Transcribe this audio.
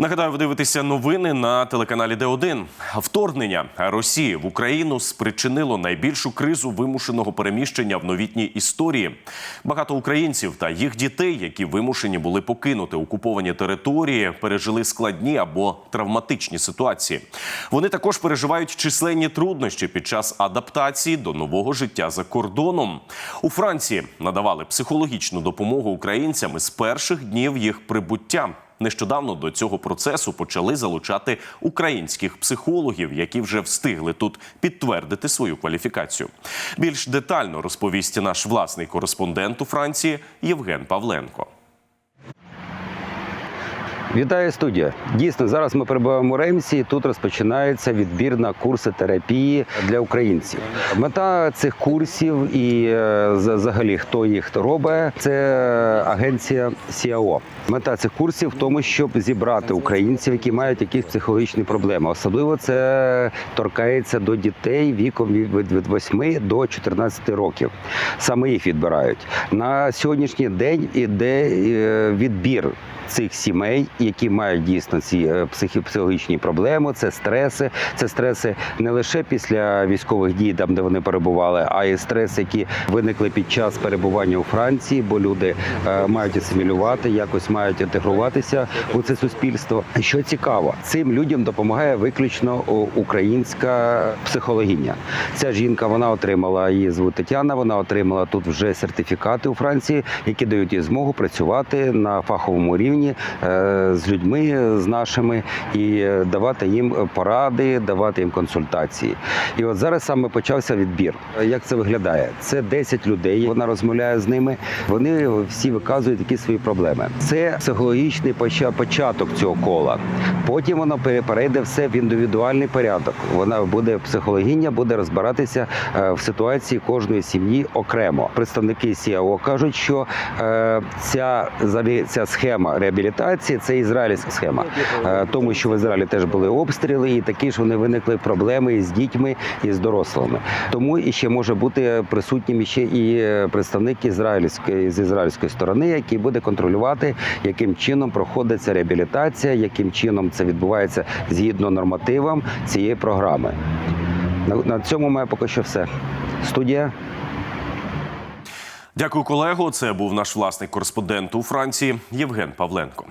Нагадаю, ви дивитеся новини на телеканалі Д1. Вторгнення Росії в Україну спричинило найбільшу кризу вимушеного переміщення в новітній історії. Багато українців та їх дітей, які вимушені були покинути окуповані території, пережили складні або травматичні ситуації. Вони також переживають численні труднощі під час адаптації до нового життя за кордоном. У Франції надавали психологічну допомогу українцям із перших днів їх прибуття. Нещодавно до цього процесу почали залучати українських психологів, які вже встигли тут підтвердити свою кваліфікацію. Більш детально розповість наш власний кореспондент у Франції Євген Павленко. Вітаю студія. Дійсно, зараз ми перебуваємо у Ремсі. Тут розпочинається відбір на курси терапії для українців. Мета цих курсів і е, за- взагалі хто їх робить, це агенція СІАО. Мета цих курсів в тому, щоб зібрати українців, які мають якісь психологічні проблеми. Особливо це торкається до дітей віком від 8 до 14 років. Саме їх відбирають на сьогоднішній день. Іде е, відбір цих сімей, які мають дійсно ці е, проблеми, це стреси. Це стреси не лише після військових дій, там де вони перебували, а й стреси, які виникли під час перебування у Франції, бо люди е, мають асимілювати, якось мають інтегруватися у це суспільство. Що цікаво, цим людям допомагає виключно українська психологиня. Ця жінка вона отримала її звуть Тетяна. Вона отримала тут вже сертифікати у Франції, які дають їй змогу працювати на фаховому рівні е, з людьми, з нашими, і е, давати їм поради, давати їм консультації. І от зараз саме почався відбір. Як це виглядає? Це 10 людей. Вона розмовляє з ними. Вони всі виказують якісь свої проблеми. Це психологічний початок цього кола. Потім воно перейде все в індивідуальний порядок. Вона буде психологиня, буде розбиратися е, в ситуації кожної сім'ї окремо. Представники СІАО кажуть, що е, ця ця схема реабілітації це ізраїльська схема, Е, тому що в Ізраїлі теж були обстріли, і такі ж вони виникли проблеми і з дітьми і з дорослими. Тому і ще може бути присутнім ще і е, представник ізраїльської з ізраїльської сторони, який буде контролювати, яким чином проходить ця реабілітація, яким чином це відбувається згідно нормативам цієї програми. На, на цьому у мене поки що все. Студія. Дякую, колего. Це був наш власний кореспондент у Франції Євген Павленко.